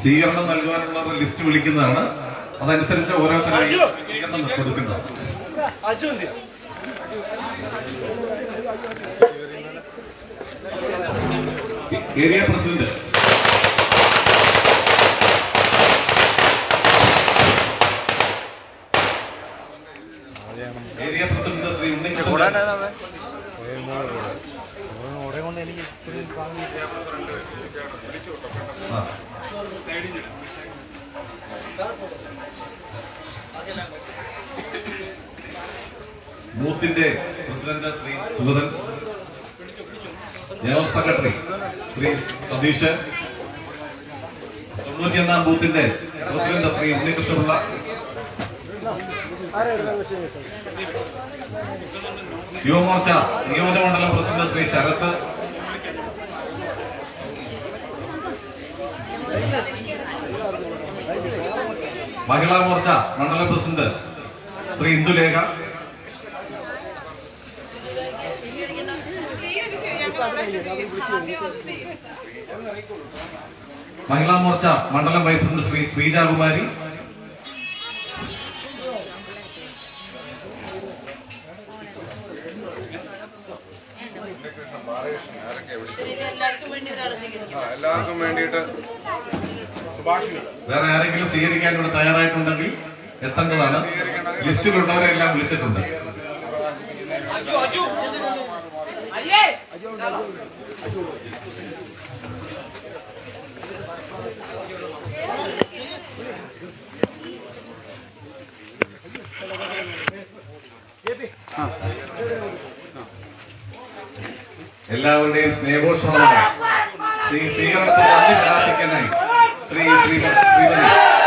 സ്വീകരണം നൽകുവാനുള്ള ലിസ്റ്റ് വിളിക്കുന്നതാണ്. അതനുസരിച്ച് ഓരോരുത്തരായി സ്വീകരണം കൊടുക്കുന്നത് area president. Area president Shri ഉണ്ണിക്കോടെ കൊണ്ട് എനിക്ക് ഗ്രൂപ്പിന്റെ president Shri Sugathan general secretary Shri Satheesh തൊണ്ണൂറ്റിയൊന്നാം ബൂത്തിന്റെ പ്രസിഡന്റ് ശ്രീ ഉണ്ണികൃഷ്ണപിള്ള. യുവമോർച്ച നിയോജകമണ്ഡലം പ്രസിഡന്റ് ശ്രീ ശരത് മഹിളാ മോർച്ച മണ്ഡലം പ്രസിഡന്റ് ശ്രീ ഇന്ദുലേഖ. മഹിളാ മോർച്ച മണ്ഡലം വൈസ് പ്രസിഡന്റ് ശ്രീ ശ്രീജാകുമാരി. എല്ലാവർക്കും വേണ്ടിയിട്ട് വേറെ ആരെങ്കിലും സ്വീകരിക്കാൻ ഇവിടെ തയ്യാറായിട്ടുണ്ടെങ്കിൽ എത്തേണ്ടതാണ്. ലിസ്റ്റിലുള്ളവരെല്ലാം വിളിച്ചിട്ടുണ്ട്. എല്ലാവരുടെയും സ്നേഹോഷമാണ് ശ്രീ സ്വീകരണത്തിൽ അഭിപ്രാസിക്കാനായി ശ്രീ ശ്രീ ശ്രീമതി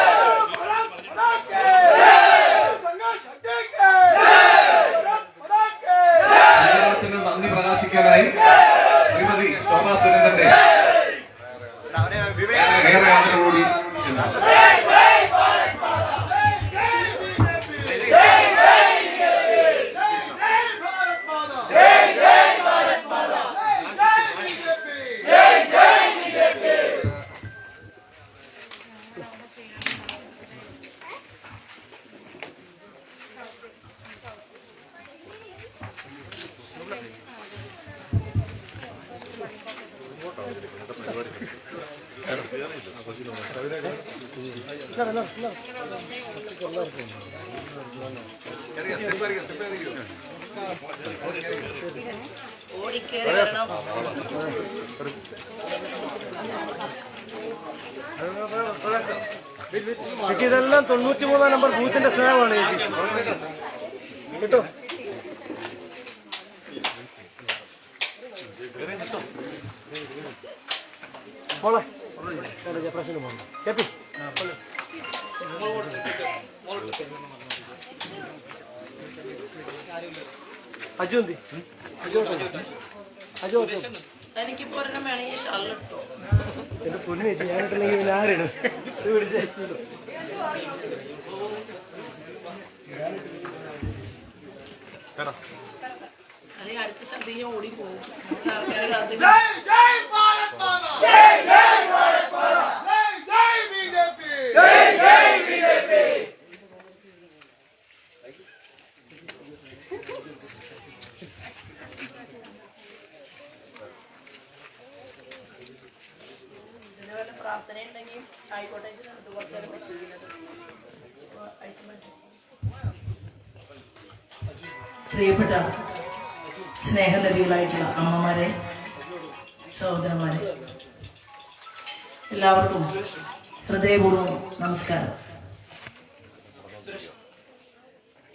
ഇതെല്ലാം തൊണ്ണൂറ്റി മൂന്നാം നമ്പർ ബൂത്തിന്റെ സ്നേഹമാണ് ചേച്ചി. കിട്ടോ? പോളെ. കോളേജ് പ്രശ്നം പോകുന്നു കേട്ടു അജു എന്തി? അജു അജു എന്റെ പൊന്നു ചേച്ചി ഞാനിട്ടില്ലെങ്കിൽ ഇവൻ ആരാണ് പിടിച്ചോ. ചേട്ടാ അടുത്ത ശബ്ദം ഓടി പോകും. പ്രിയപ്പെട്ട സ്നേഹനദികളായിട്ടുള്ള അമ്മമാരെ സഹോദരന്മാരെ എല്ലാവർക്കും ഹൃദയപൂർവം നമസ്കാരം.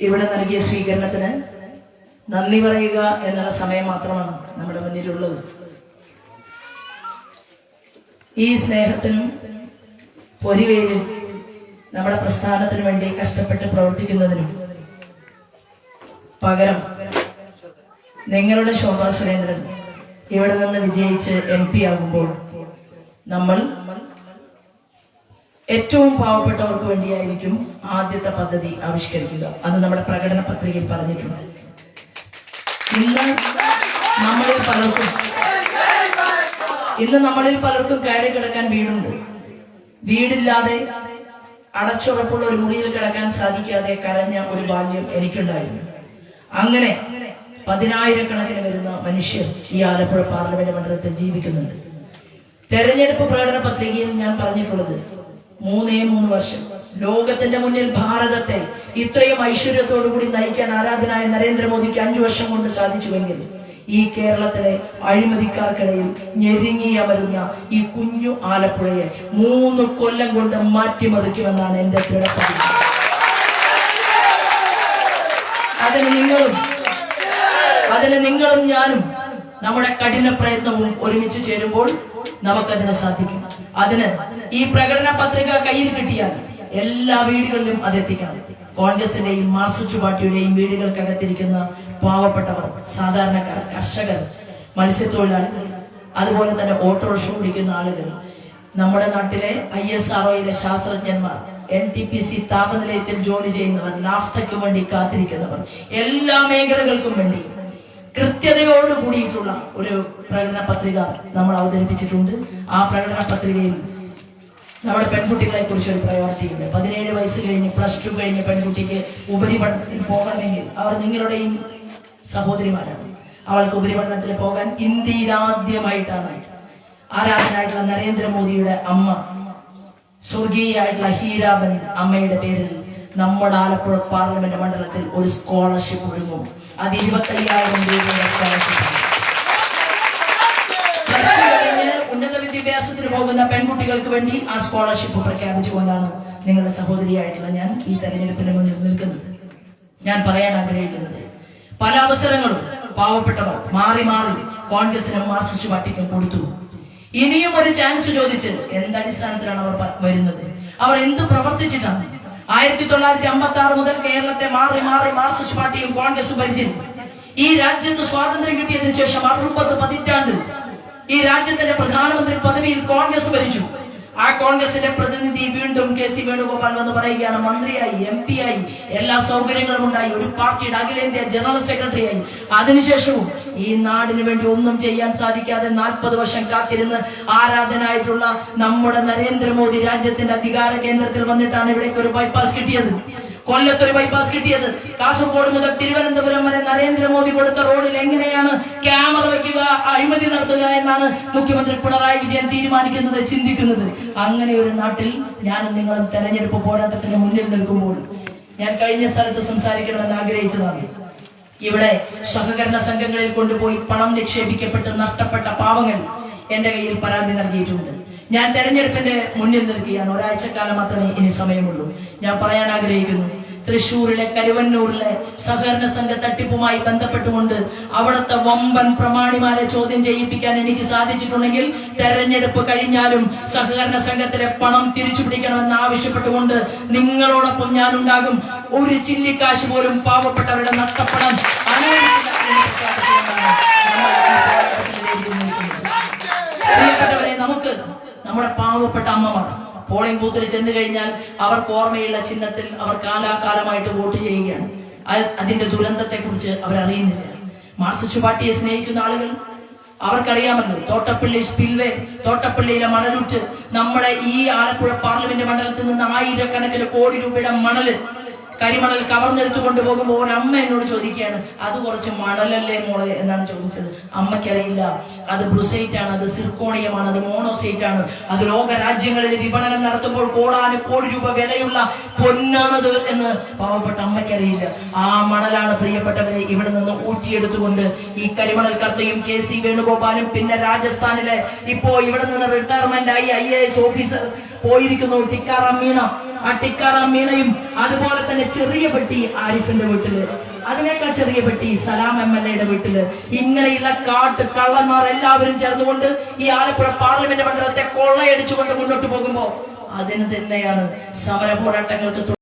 ഇവിടെ നൽകിയ സ്വീകരണത്തിന് നന്ദി പറയുക എന്നുള്ള സമയം മാത്രമാണ് നമ്മുടെ മുന്നിലുള്ളത്. ഈ സ്നേഹത്തിനും പൊരിവേലും നമ്മുടെ പ്രസ്ഥാനത്തിനു വേണ്ടി കഷ്ടപ്പെട്ട് പ്രവർത്തിക്കുന്നതിനും പകരം നിങ്ങളുടെ ശോഭാ സുരേന്ദ്രൻ ഇവിടെ നിന്ന് വിജയിച്ച് എം പി ആകുമ്പോൾ നമ്മൾ ഏറ്റവും പാവപ്പെട്ടവർക്ക് വേണ്ടിയായിരിക്കും ആദ്യത്തെ പദ്ധതി ആവിഷ്കരിക്കുക. അത് നമ്മുടെ പ്രകടന പത്രികയിൽ പറഞ്ഞിട്ടുണ്ട്. ഇന്ന് നമ്മളിൽ പലർക്കും ഇന്ന് നമ്മളിൽ പലർക്കും കയറി കിടക്കാൻ വീടുണ്ട്. വീടില്ലാതെ അടച്ചുറപ്പുള്ള ഒരു മുറിയിൽ കിടക്കാൻ സാധിക്കാതെ കരഞ്ഞ ഒരു ബാല്യം എനിക്കുണ്ടായിരുന്നു. അങ്ങനെ പതിനായിരക്കണക്കിന് വരുന്ന മനുഷ്യർ ഈ ആലപ്പുഴ പാർലമെന്റ് മണ്ഡലത്തിൽ ജീവിക്കുന്നുണ്ട്. തെരഞ്ഞെടുപ്പ് പ്രകടന പത്രികയിൽ ഞാൻ പറഞ്ഞിട്ടുള്ളത് മൂന്നേ മൂന്ന് വർഷം. ലോകത്തിന്റെ മുന്നിൽ ഭാരതത്തെ ഇത്രയും ഐശ്വര്യത്തോടുകൂടി നയിക്കാൻ ആരാധനായ നരേന്ദ്രമോദിക്ക് അഞ്ചു വർഷം കൊണ്ട് സാധിച്ചുവെങ്കിൽ ഈ കേരളത്തിലെ അഴിമതിക്കാർക്കിടയിൽ ഞെരുങ്ങി അമരുന്ന ഈ കുഞ്ഞു ആലപ്പുഴയെ മൂന്ന് കൊല്ലം കൊണ്ട് മാറ്റിമറിക്കുമെന്നാണ് എന്റെ ദൃഢപ്രതിജ്ഞ അതിന് നിങ്ങളും അതിന് നിങ്ങളും ഞാനും നമ്മുടെ കഠിന പ്രയത്നവും ഒരുമിച്ച് ചേരുമ്പോൾ നമുക്കതിനെ സാധിക്കും. അതിന് ഈ പ്രകടന പത്രിക കയ്യിൽ കിട്ടിയാൽ എല്ലാ വീടുകളിലും അത് എത്തിക്കണം കോൺഗ്രസിന്റെയും മാർക്സിസ്റ്റ് പാർട്ടിയുടെയും വീടുകൾക്കകത്തിരിക്കുന്ന പാവപ്പെട്ടവർ സാധാരണക്കാർ കർഷകർ മത്സ്യത്തൊഴിലാളികൾ അതുപോലെ തന്നെ ഓട്ടോറിക്ഷ ഓടിക്കുന്ന ആളുകൾ നമ്മുടെ നാട്ടിലെ ഐ എസ് ആർഒയിലെ ശാസ്ത്രജ്ഞന്മാർ എൻ ടി പി സി താപനിലയത്തിൽ ജോലി ചെയ്യുന്നവർ നാഫ്തയ്ക്ക് വേണ്ടി കാത്തിരിക്കുന്നവർ എല്ലാ മേഖലകൾക്കും വേണ്ടി കൃത്യതയോട് കൂടിയിട്ടുള്ള ഒരു പ്രകടന പത്രിക നമ്മൾ അവതരിപ്പിച്ചിട്ടുണ്ട്. ആ പ്രകടന പത്രികയിൽ നമ്മുടെ പെൺകുട്ടികളെ കുറിച്ച് ഒരു പ്രയോറിറ്റി ഉണ്ട് പതിനേഴ് വയസ്സ് കഴിഞ്ഞ് പ്ലസ് ടു കഴിഞ്ഞ് പെൺകുട്ടിക്ക് ഉപരിപഠനത്തിൽ പോകണമെങ്കിൽ അവർ നിങ്ങളുടെയും സഹോദരിമാരാണ്. അവൾക്ക് ഉപരിപഠനത്തിൽ പോകാൻ ഇന്ത്യയിൽ ആദ്യമായിട്ടാണ് ആരാധനായിട്ടുള്ള നരേന്ദ്രമോദിയുടെ അമ്മ സ്വർഗീയായിട്ടുള്ള ഹീരാബൻ അമ്മയുടെ പേരിൽ നമ്മുടെ ആലപ്പുഴ പാർലമെന്റ് മണ്ഡലത്തിൽ ഒരു സ്കോളർഷിപ്പ് ഒരുങ്ങും. അത് ഇരുപത്തയ്യായിരം രൂപയുടെ സ്കോളർഷിപ്പാണ് പ്ലസ് ടു കഴിഞ്ഞ് ഉന്നത വിദ്യാഭ്യാസത്തിന് പോകുന്ന പെൺകുട്ടികൾക്ക് വേണ്ടി ആ സ്കോളർഷിപ്പ് പ്രഖ്യാപിച്ചുകൊണ്ടാണ് നിങ്ങളുടെ സഹോദരിയായിട്ടുള്ള ഞാൻ ഈ തെരഞ്ഞെടുപ്പിന് മുന്നിൽ നിൽക്കുന്നത്. ഞാൻ പറയാൻ ആഗ്രഹിക്കുന്നത് പല അവസരങ്ങളും പാവപ്പെട്ടവർ മാറി മാറി കോൺഗ്രസിനും മാർക്സിസ്റ്റ് പാർട്ടിക്കും കൊടുത്തു. ഇനിയും ഒരു ചാൻസ് ചോദിച്ച് എന്തടിസ്ഥാനത്തിലാണ് അവർ വരുന്നത്? അവർ എന്ത് പ്രവർത്തിച്ചിട്ടാണ്? ആയിരത്തി തൊള്ളായിരത്തി അമ്പത്തി ആറ് മുതൽ കേരളത്തെ മാറി മാറി മാർക്സിസ്റ്റ് പാർട്ടിയും കോൺഗ്രസും ഭരിച്ചിരുന്നു. ഈ രാജ്യത്ത് സ്വാതന്ത്ര്യം കിട്ടിയതിനു ശേഷം അറുപത് പതിറ്റാണ്ട് ഈ രാജ്യത്തിന്റെ പ്രധാനമന്ത്രി പദവിയിൽ കോൺഗ്രസ് ഭരിച്ചു. ആ കോൺഗ്രസിന്റെ പ്രതിനിധി വീണ്ടും കെ സി വേണുഗോപാൽ വന്ന് പറയുകയാണ് മന്ത്രിയായി എം പി ആയി എല്ലാ സൗകര്യങ്ങളും ഉണ്ടായി ഒരു പാർട്ടിയുടെ അഖിലേന്ത്യാ ജനറൽ സെക്രട്ടറിയായി. അതിനുശേഷവും ഈ നാടിന് വേണ്ടി ഒന്നും ചെയ്യാൻ സാധിക്കാതെ നാൽപ്പത് വർഷം കാത്തിരുന്ന് ആരാധനായിട്ടുള്ള നമ്മുടെ നരേന്ദ്രമോദി രാജ്യത്തിന്റെ അധികാര കേന്ദ്രത്തിൽ വന്നിട്ടാണ് ഇവിടേക്ക് ഒരു ബൈപ്പാസ് കിട്ടിയത്. കൊല്ലത്തൊരു ബൈപ്പാസ് കിട്ടിയത്. കാസർഗോഡ് മുതൽ തിരുവനന്തപുരം വരെ നരേന്ദ്രമോദി കൊടുത്ത റോഡിൽ എങ്ങനെയാണ് ക്യാമറ വെക്കുക അഴിമതി നടത്തുക എന്നാണ് മുഖ്യമന്ത്രി പിണറായി വിജയൻ തീരുമാനിക്കുന്നത് ചിന്തിക്കുന്നത്. അങ്ങനെ ഒരു നാട്ടിൽ ഞാനും നിങ്ങളും തെരഞ്ഞെടുപ്പ് പോരാട്ടത്തിന് മുന്നിൽ നിൽക്കുമ്പോൾ ഞാൻ കഴിഞ്ഞ സ്ഥലത്ത് സംസാരിക്കണമെന്ന് ആഗ്രഹിച്ചതാണ്. ഇവിടെ സഹകരണ സംഘങ്ങളിൽ കൊണ്ടുപോയി പണം നിക്ഷേപിക്കപ്പെട്ട് നഷ്ടപ്പെട്ട പാവങ്ങൾ എന്റെ കയ്യിൽ പരാതി നൽകിയിട്ടുണ്ട്. ഞാൻ തെരഞ്ഞെടുപ്പിന്റെ മുന്നിൽ നിൽക്കുകയാണ്. ഒരാഴ്ചക്കാലം മാത്രമേ ഇനി സമയമുള്ളൂ. ഞാൻ പറയാൻ ആഗ്രഹിക്കുന്നു തൃശൂരിലെ കരുവന്നൂരിലെ സഹകരണ സംഘ തട്ടിപ്പുമായി ബന്ധപ്പെട്ടുകൊണ്ട് അവിടുത്തെ വമ്പൻ പ്രമാണിമാരെ ചോദ്യം ചെയ്യിപ്പിക്കാൻ എനിക്ക് സാധിച്ചിട്ടുണ്ടെങ്കിൽ തെരഞ്ഞെടുപ്പ് കഴിഞ്ഞാലും സഹകരണ സംഘത്തിലെ പണം തിരിച്ചു പിടിക്കണമെന്ന് ആവശ്യപ്പെട്ടുകൊണ്ട് നിങ്ങളോടൊപ്പം ഞാനുണ്ടാകും. ഒരു ചില്ലിക്കാശ് പോലും പാവപ്പെട്ടവരുടെ നഷ്ടപ്പെടാൻ പോളിംഗ് ബൂത്തിൽ ചെന്ന് കഴിഞ്ഞാൽ അവർക്ക് ഓർമ്മയുള്ള ചിഹ്നത്തിൽ അവർ കാലാകാലമായിട്ട് വോട്ട് ചെയ്യുകയാണ്. അതിന്റെ ദുരന്തത്തെ കുറിച്ച് അവർ അറിയുന്നില്ല മാർക്സിസ്റ്റ് പാർട്ടിയെ സ്നേഹിക്കുന്ന ആളുകൾ അവർക്കറിയാമല്ലോ തോട്ടപ്പള്ളി സ്പിൽവേ തോട്ടപ്പള്ളിയിലെ മണലുറ്റ് നമ്മുടെ ഈ ആലപ്പുഴ പാർലമെന്റ് മണ്ഡലത്തിൽ നിന്ന് ആയിരക്കണക്കിന് കോടി രൂപയുടെ മണൽ കരിമണൽ കവർന്നെടുത്തു കൊണ്ടുപോകുമ്പോൾ അമ്മ എന്നോട് ചോദിക്കുകയാണ് അത് കുറച്ച് മണലല്ലേ മോളെ? എന്നാണ് ചോദിച്ചത്. അമ്മയ്ക്കറിയില്ല. അത് ബ്രുസൈറ്റ് ആണ് അത് സിർക്കോണിയമാണ് അത് മോണോസൈറ്റ് ആണ് അത് ലോകരാജ്യങ്ങളിൽ വിപണനം നടത്തുമ്പോൾ കോടാന് കോടി രൂപ വിലയുള്ള പൊന്നാണത് എന്ന് പാവപ്പെട്ട അമ്മയ്ക്കറിയില്ല. ആ മണലാണ് പ്രിയപ്പെട്ടവരെ ഇവിടെ നിന്ന് ഊറ്റിയെടുത്തുകൊണ്ട് ഈ കരിമണൽ കർത്തയും കെ സി വേണുഗോപാലും പിന്നെ രാജസ്ഥാനിലെ ഇപ്പോ ഇവിടെ നിന്ന് റിട്ടയർമെന്റ് ആയി ഐ എ എസ് ഓഫീസർ പോയിരിക്കുന്നു ടിക്കാറാം മീണ. ആ ടിക്കാറാം മീനയും അതുപോലെ തന്നെ ചെറിയ പെട്ടി ആരിഫിന്റെ വീട്ടിൽ. അതിനേക്കാൾ ചെറിയ പെട്ടി സലാം എം എൽ എയുടെ വീട്ടിൽ. ഇങ്ങനെയുള്ള കാട്ട് കള്ളന്മാർ എല്ലാവരും ചേർന്നുകൊണ്ട് ഈ ആലപ്പുഴ പാർലമെന്റ് മണ്ഡലത്തെ കൊള്ളയടിച്ചുകൊണ്ട് മുന്നോട്ട് പോകുമ്പോ അതിന് തന്നെയാണ് സമര പോരാട്ടങ്ങൾക്ക്